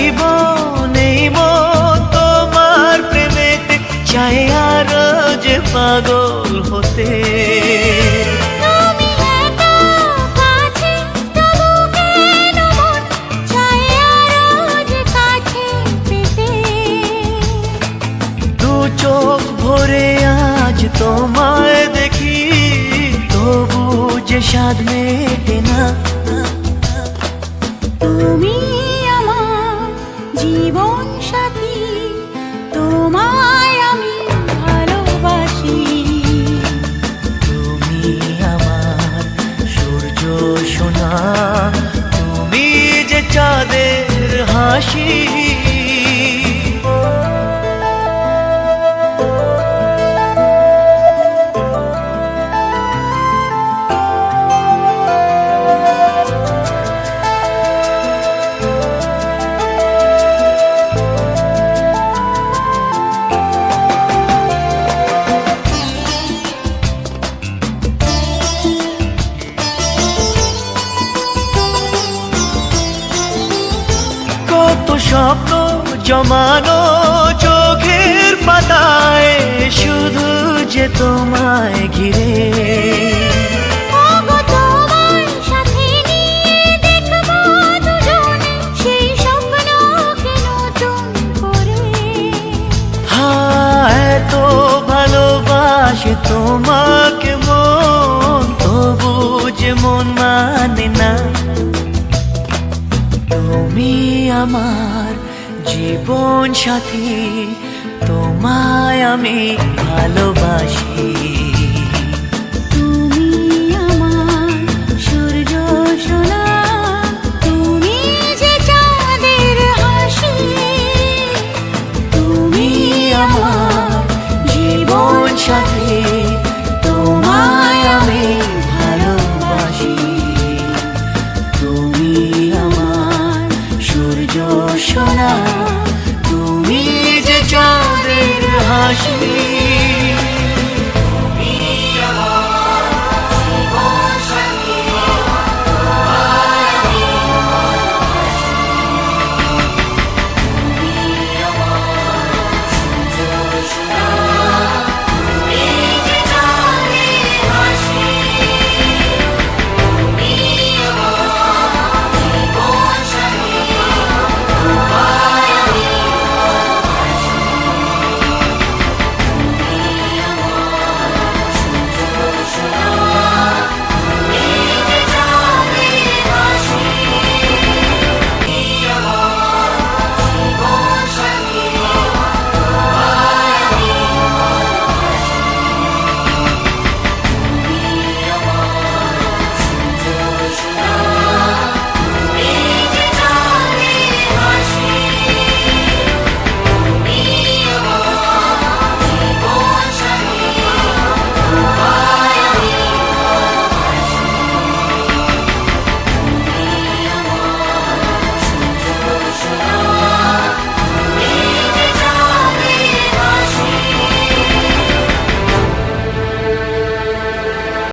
জীবন এই মন তোমার প্রেমেতে চাই আরও যে পাগল হতে। চোখ ভরে আজ তোমায় দেখি তবু যে স্বাদ মেটে চাঁদের স্বপ্ন জমানো চোখের পাতায় শুধু যে তোমায় ঘিরে। তোমার তুমি আমার জীবন সাথী তোমায় আমি ভালোবাসি।